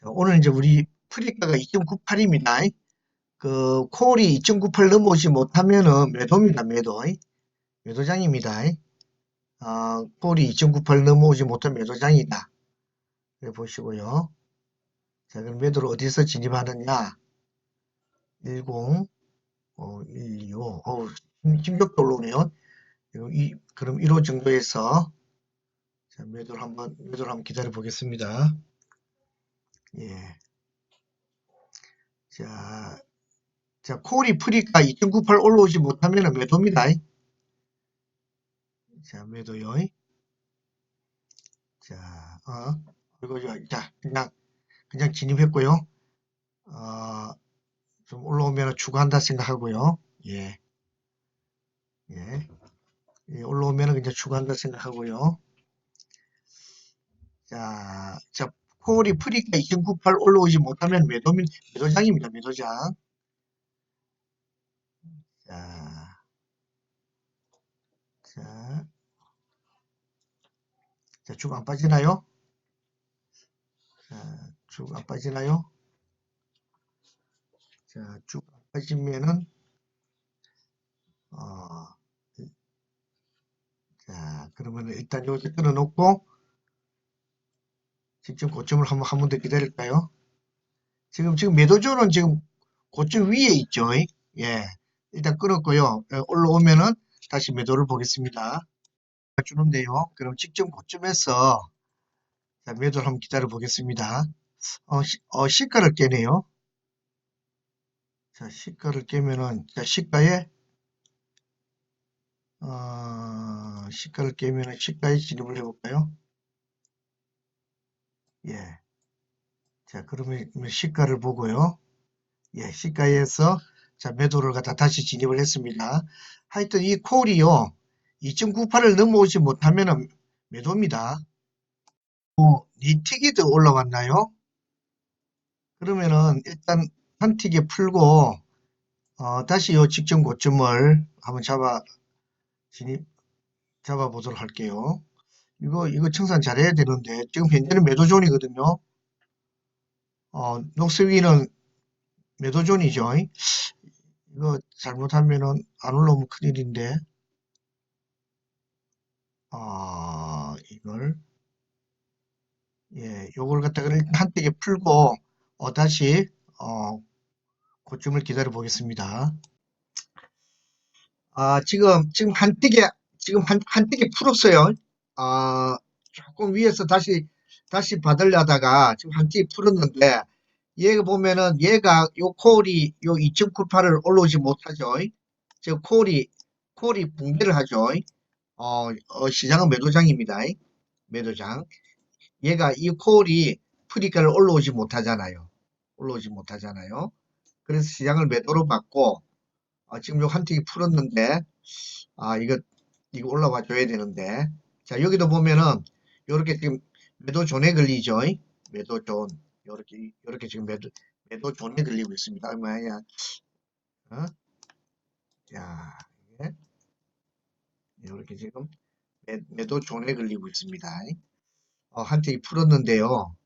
자, 오늘 이제 우리 프리가가 2.98입니다. 그 콜이 2.98 넘어오지 못하면은 매도입니다. 매도. 매도장입니다. 아, 콜이 2.98 넘어오지 못하면 매도장이다. 그래 보시고요. 자, 그럼 매도를 어디서 진입하느냐? 10, 어, 1, 2, 5. 어우, 힘- 힘겹게 올라오네요. 이, 그럼 1호 정도에서 자, 매도를 한번, 매도를 한번 기다려 보겠습니다. 예. 자, 자, 콜이 프리가 2.98 올라오지 못하면 매도입니다. 자, 매도요. 자, 어, 그리고 저, 자, 그냥, 그냥 진입했고요. 어, 좀 올라오면 추가한다 생각하고요. 예. 예. 예, 올라오면 그냥 추가한다 생각하고요. 자, 자, 콜이 프리가 2.98 올라오지 못하면 매도, 매도장입니다. 매도장. 자, 자, 자, 쭉 안 빠지나요? 자, 쭉 안 빠지나요? 자, 쭉 안 빠지면은, 어, 자, 그러면 일단 여기서 끊어놓고, 지금 고점을 한번, 한 번 더 기다릴까요? 지금, 지금 매도조는 지금 고점 위에 있죠? 예. 일단 끊었고요. 예, 올라오면은 다시 매도를 보겠습니다. 주는데요. 그럼 직전 고점에서 자, 매도를 한번 기다려 보겠습니다. 어, 시, 어, 시가를 깨네요. 자, 시가를 깨면은, 자, 시가에, 어, 시가를 깨면은 시가에 진입을 해볼까요? 예. 자, 그러면 시가를 보고요. 예, 시가에서, 자, 매도를 갖다 다시 진입을 했습니다. 하여튼 이 콜이요, 2.98을 넘어오지 못하면은 매도입니다. 어, 니틱이도 올라왔나요? 그러면은 일단 한 틱에 풀고 어, 다시 요 직전 고점을 한번 잡아 진입 잡아 보도록 할게요. 이거 이거 청산 잘해야 되는데 지금 현재는 매도존이거든요. 어, 녹색 위는 매도존이죠. 이거 잘못하면은 안 올라오면 큰일인데 아 이걸 예 요걸 갖다가 일단 한 틱에 풀고 어, 다시 어, 고점을 기다려 보겠습니다. 아, 지금, 지금 한 띠게, 지금 한, 한 띠게 풀었어요. 아, 조금 위에서 다시, 다시 받으려다가 지금 한띠 풀었는데, 얘가 보면은 얘가 요 콜이 요 2.98을 올라오지 못하죠. 저 콜이, 콜이 붕괴를 하죠. 어, 어, 시장은 매도장입니다. 매도장. 얘가 이 콜이 프리가를 올라오지 못하잖아요. 올라오지 못하잖아요. 그래서 시장을 매도로 받고, 아, 지금 요 한 틱이 풀었는데, 아, 이거, 이거 올라와 줘야 되는데. 자, 여기도 보면은, 요렇게 지금 매도 존에 걸리죠. 매도 존. 요렇게, 요렇게 지금 매도, 매도 존에 걸리고 있습니다. 얼마야? 어? 야, 이게. 요렇게 지금 매, 매도 존에 걸리고 있습니다. 어, 한 틱이 풀었는데요.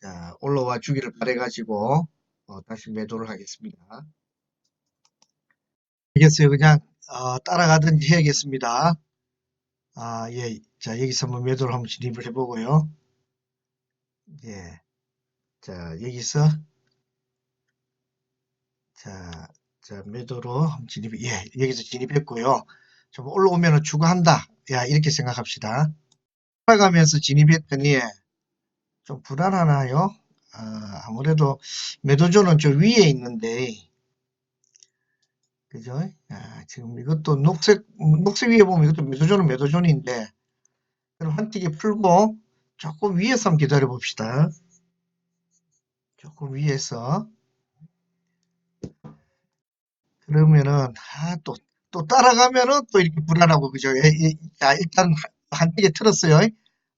자, 올라와 주기를 바래가지고, 어, 다시 매도를 하겠습니다. 알겠어요. 그냥 어, 따라가든지 해야겠습니다. 아, 예. 자, 여기서 한번 매도를 한번 진입을 해보고요. 예. 자, 여기서 자, 자, 매도로 진입, 예, 여기서 진입했고요. 좀 올라오면은 추가한다. 야, 이렇게 생각합시다. 올라가면서 진입했더니 좀 불안하나요? 아, 아무래도 매도조는 저 위에 있는데, 그죠? 아, 지금 이것도 녹색, 녹색 위에 보면 이것도 매도존은 매도존인데, 그럼 한 틱에 풀고 조금 위에서 한번 기다려 봅시다. 조금 위에서. 그러면은, 아, 또, 또 따라가면은 또 이렇게 불안하고, 그죠? 예, 예, 자, 일단 한 틱에 틀었어요.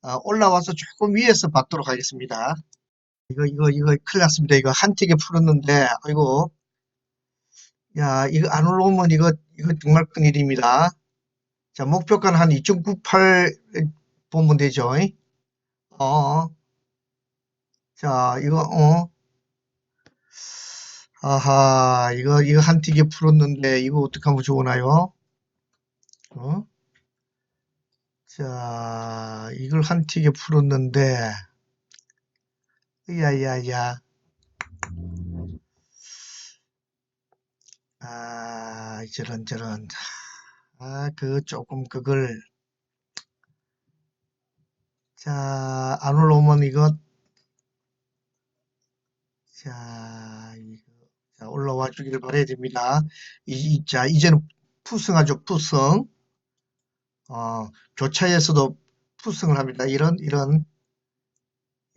아, 올라와서 조금 위에서 받도록 하겠습니다. 이거, 이거, 이거 큰일 났습니다. 이거 한 틱에 풀었는데, 아이고. 야, 이거 안 올라오면 이거, 이거 정말 큰일입니다. 자, 목표가는 한 2.98 보면 되죠. 어, 자, 이거, 어? 아하, 이거, 이거 한 틱에 풀었는데, 이거 어떻게 하면 좋으나요? 어? 자, 이걸 한 틱에 풀었는데, 야야야. 아, 저런, 저런. 아, 그, 조금, 그걸. 자, 안 올라오면 이거. 자, 이거. 자, 올라와 주기를 바라야 됩니다. 이, 이- 자, 이제는 푸승하죠, 푸승. 어, 교차에서도 푸승을 합니다. 이런, 이런.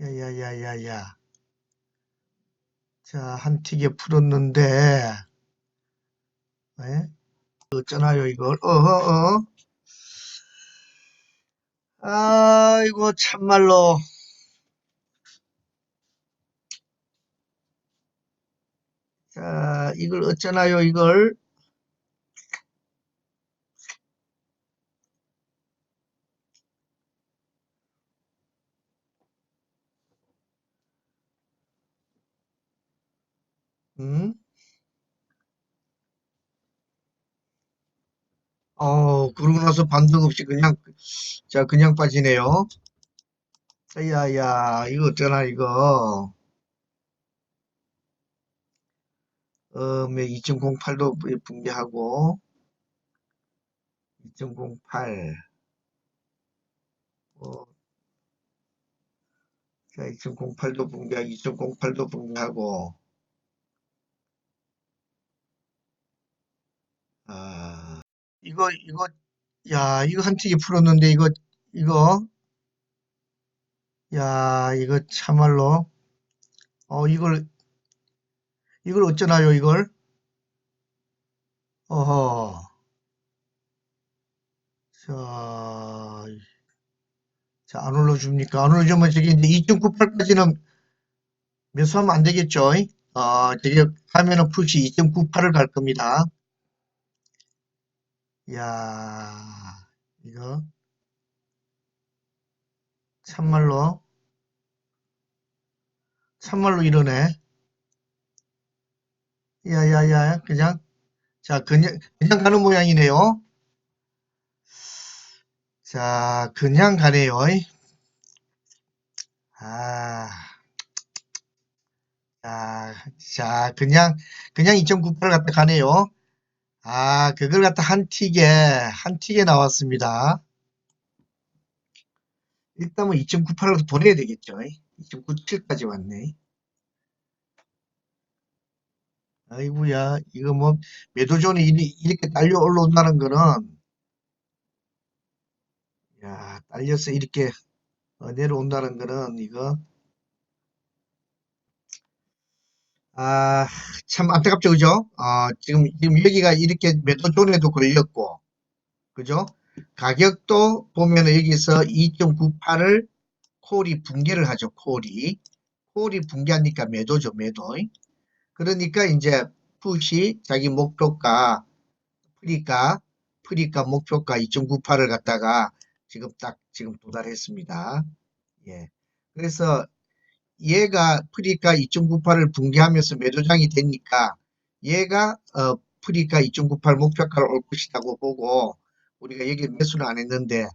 야야야야야. 자, 한 틱에 풀었는데, 예? 어쩌나요, 이걸? 어허, 어. 아이고, 참말로. 자, 이걸 어쩌나요, 이걸? 음? 어, 그러고 나서 반등 없이 그냥, 자, 그냥 빠지네요. 야 야, 이거 어쩌나, 이거. 어, 2.08도 붕괴하고, 2.08. 어, 자, 2.08도 붕괴하고, 2.08도 붕괴하고, 이거, 이거, 야, 이거 한 틱에 풀었는데, 이거, 이거, 야, 이거 참말로, 어, 이걸, 이걸 어쩌나요, 이걸? 어허. 자, 자, 안 올려줍니까? 안 올려주면 저기 이제 2.98까지는 매수하면 안 되겠죠? 어, 저기 하면은 푸시 2.98을 갈 겁니다. 야, 이거 참말로 참말로 이러네. 야야야, 그냥 자 그냥 그냥 가는 모양이네요. 자, 그냥 가네요. 아, 자, 자, 그냥 그냥 2.98을 갖다 가네요. 아, 그걸 갖다 한 틱에 한 틱에 나왔습니다. 일단 뭐 2.98로 보내야 되겠죠. 2.97까지 왔네. 아이고야, 이거 뭐 매도존이 이렇게 딸려 올라온다는 거는 야, 딸려서 이렇게 어, 내려온다는 거는 이거 아, 참 안타깝죠, 그죠? 아, 지금 지금 여기가 이렇게 매도 존에도 걸렸고, 그죠? 가격도 보면은 여기서 2.98을 콜이 붕괴를 하죠, 콜이. 콜이 붕괴하니까 매도죠, 매도. 그러니까 이제 풋이 자기 목표가 프리가 프리가 목표가 2.98을 갖다가 지금 딱 지금 도달했습니다. 예. 그래서 얘가 프리가 2.98을 붕괴하면서 매도장이 되니까 얘가 어 프리가 2.98 목표가를 올 것이라고 보고 우리가 여기 매수를 안 했는데